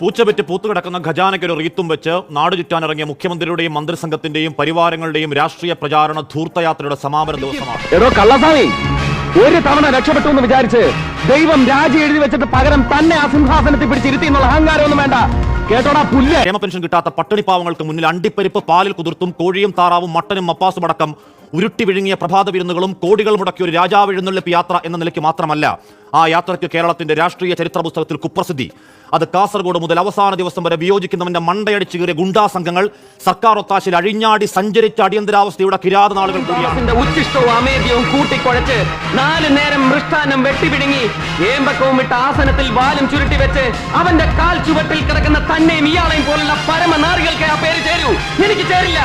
പൂച്ചപെറ്റ് പൂത്തുകിടക്കുന്ന ഖജാനയ്ക്കൊരു റീത്തും വെച്ച് നാട് ചുറ്റാനിറങ്ങിയ മുഖ്യമന്ത്രിയുടെയും മന്ത്രിസംഘത്തിന്റെയും പരിവാരങ്ങളുടെയും രാഷ്ട്രീയ പ്രചാരണ ധൂർത്തയാത്രയുടെ സമാപന ദിവസമാണ്. എടോ കള്ളസ്വാമി ഒരു തവണ രക്ഷപ്പെട്ടു എന്ന് വിചാരിച്ച് ദൈവം രാജി എഴുതി വെച്ചിട്ട് പകരം തന്നെ ആ സിംഹാസനത്തിൽ പിടിച്ചിരുത്തി എന്നുള്ള അഹങ്കാരമൊന്നും വേണ്ട. കേട്ടോടാ പുല്ല്. ക്ഷേമ പെൻഷൻ കിട്ടാത്ത പട്ടിണി പാവങ്ങൾക്ക് മുന്നിൽ അണ്ടിപ്പരിപ്പ് പാലിൽ കുതിർത്തും കോഴിയും താറാവും മട്ടനും മപ്പാസും അടക്കം ഉരുട്ടി വിഴുങ്ങിയ പ്രഭാത വിരുന്നുകളും കോടികൾ മുടക്കിയ ഒരു രാജാവ് എഴുന്നള്ളിപ്പ് യാത്ര എന്ന നിലയ്ക്ക് മാത്രമല്ല ആ യാത്രയ്ക്ക് കേരളത്തിന്റെ രാഷ്ട്രീയ ചരിത്ര പുസ്തകത്തിൽ കുപ്രസിദ്ധി. അത് കാസർഗോഡ് മുതൽ അവസാന ദിവസം വരെ വിയോജിക്കുന്നവന്റെ മണ്ടയടിച്ച് കയറിയ ഗുണ്ടാ സംഘങ്ങൾ സർക്കാർ ഒത്താശയിൽ അഴിഞ്ഞാടി സഞ്ചരിച്ച അടിയന്തരാവസ്ഥയുടെ കിരാത നാളുകൾ ഉച്ചിഷ്ടവും അമേദ്യവും കൂട്ടിക്കുഴച്ച് നാല് നേരം മൃഷ്ടാനം വെട്ടിപിടുങ്ങി ഏമ്പക്കവും ഇട്ട ആസനത്തിൽ വാലും ചുരുട്ടി വെച്ച് അവന്റെ കാൽ ചുവട്ടിൽ കിടക്കുന്ന തന്നെയും ഇയാളെയും പോലുള്ള പരമനാറികൾക്ക് ആ പേര് ചേരൂ. എനിക്ക് ചേരില്ല.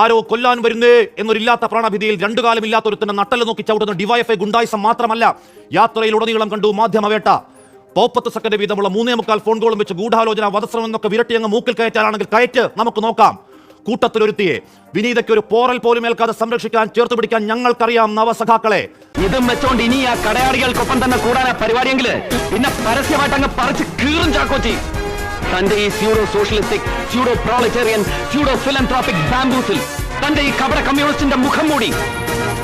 ആരോ കൊല്ലാൻ വരുന്നേ എന്നൊരില്ലാത്ത പ്രാണഭിതിയിൽ രണ്ടു കാലം ഇല്ലാത്തൊരുത്തിന്റെ നട്ടൽ നോക്കി ചവിട്ടുന്ന ഡിവൈഎഫ്ഐ ഗുണ്ടായിസം മാത്രമല്ല യാത്രയിൽ ഉടനീളം കണ്ടു മാധ്യമവേട്ട. പോപ്പത്ത് സെക്കൻഡ് വീതമുള്ള മൂന്നേ മുക്കാൽ ഫോൺ കോളും വെച്ച് ഗൂഢാലോചന വധശ്രമം എന്നൊക്കെ വിരട്ടി അങ്ങ് മൂക്കിൽ കയറ്റാനാണെങ്കിൽ കയറ്റ് നമുക്ക് നോക്കാം. കൂട്ടത്തിലൊരുത്തിയെ. വിനീതയ്ക്ക് ഒരു പോറൽ പോലും ഏൽക്കാതെ സംരക്ഷിക്കാൻ ചേർത്ത് പിടിക്കാൻ ഞങ്ങൾക്കറിയാം നവസഖാക്കളെ. ഇതും വെച്ചോണ്ട് ഇനി ആ കടയാളികൾക്കൊപ്പം തന്നെ കൂടാനാ പരിപാടിയെങ്കിൽ പിന്നെ പരസ്യമായിട്ട് അങ്ങ് പറിച്ച് കീറും ചാക്കോച്ചി. തന്റെ ഈ pseudo socialistic pseudo proletarian pseudo philanthropic ബാംബൂസിൽ തന്റെ ഈ കപട കമ്മ്യൂണിസ്റ്റിന്റെ മുഖം മൂടി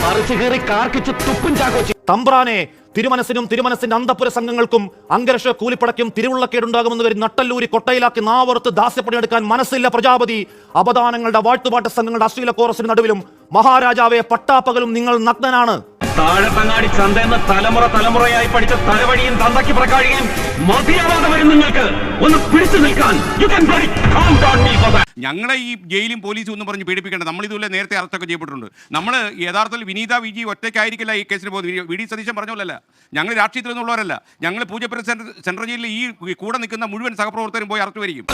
പറിച്ചു കയറി കാർക്കിച്ച് തുപ്പും ചാക്കോച്ചി. തമ്പ്രാനെ തിരുമനസിനും തിരുമനസിന്റെ അന്തപുര സംഘങ്ങൾക്കും അങ്കരക്ഷ കൂലിപ്പടയ്ക്കും തിരുവുള്ളക്കേടുണ്ടാകുമെന്ന് വരും നട്ടല്ലൂരി കൊട്ടയിലാക്കി നാവറുത്ത് ദാസ്യപ്പണിയെടുക്കാൻ മനസ്സില്ല പ്രജാപതി. അപദാനങ്ങളുടെ വാഴ്ത്തുപാട്ട് സംഘങ്ങളുടെ അശ്ലീല കോറസിന് നടുവിലും മഹാരാജാവെ പട്ടാപ്പകലും നിങ്ങൾ നഗ്നനാണ്. താഴത്തങ്ങാടി എന്ന തലമുറ തലമുറയായി പഠിച്ച തലവഴിയും തന്തയ്ക്ക് പ്രകാഴിയും മതിയാവാതെ വരും നിങ്ങൾക്ക്. ഒന്ന് പിടിച്ചു നിൽക്കാൻ. യു കൻ ഞങ്ങളെ ഈ ജയിലും പോലീസും ഒന്നും പറഞ്ഞ് പേടിപ്പിക്കേണ്ട നമ്മൾ ഇതുപോലെ നേരത്തെ അറസ്റ്റൊക്കെ ചെയ്യപ്പെട്ടിട്ടുണ്ട്. നമ്മൾ യഥാർത്ഥത്തിൽ വിനീത വിജി ഒറ്റയ്ക്കായിരിക്കില്ല ഈ കേസിന് പോകുന്നത്. വി- ഡി സതീശൻ പറഞ്ഞോളല്ല ഞങ്ങൾ രാഷ്ട്രീയത്തിൽ നിന്നുള്ളവരല്ല. ഞങ്ങൾ പൂജപ്പുര സെൻട്ര- സെൻട്രൽ ജയിലിൽ ഈ കൂടെ നിൽക്കുന്ന മുഴുവൻ സഹപ്രവർത്തകരും പോയി അറസ്റ്റ് വരികയും.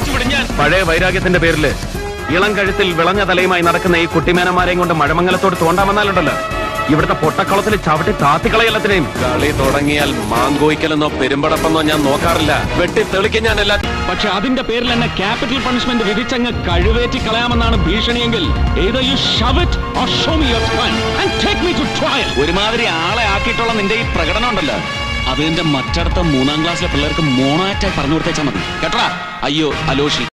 പഴയ വൈരാഗ്യത്തിന്റെ പേരിൽ ഇളം കഴുത്തിൽ വിളഞ്ഞ തലയുമായി നടക്കുന്ന ഈ കുട്ടിമേനമാരെയും കൊണ്ട് മഴമംഗലത്തോട് തോണ്ടാമെന്നാലുണ്ടല്ലോ ഇവിടുത്തെ പൊട്ടക്കുളത്തിൽ ചവിട്ടി താത്തിക്കളയെല്ലാത്തിനെയും കളി തുടങ്ങിയാൽ മാങ്കോയ്ക്കലെന്നോ പെരുമ്പടപ്പെന്നോ ഞാൻ നോക്കാറില്ല. വെട്ടി തെളിക്കാൻ ഞാൻ എല്ലാ പക്ഷെ അതിന്റെ പേരിൽ തന്നെ ക്യാപിറ്റൽ പണിഷ്മെന്റ് വിധിച്ചങ്ങ് കഴിവേറ്റി കളയാമെന്നാണ് ഭീഷണിയെങ്കിൽ either you shove or show me your spine and take me to trial. ഒരുമാതിരി ആളെ ആക്കിയിട്ടുള്ള നിന്റെ ഈ പ്രകടനം ഉണ്ടല്ലോ. അത് എന്റെ മറ്റടുത്ത മൂന്നാം ക്ലാസ്സിലെ പിള്ളേർക്ക് മോണാറ്റായി പറഞ്ഞു കൊടുത്തേച്ചാൽ മതി. കേട്ടോ അയ്യോ അലോഷി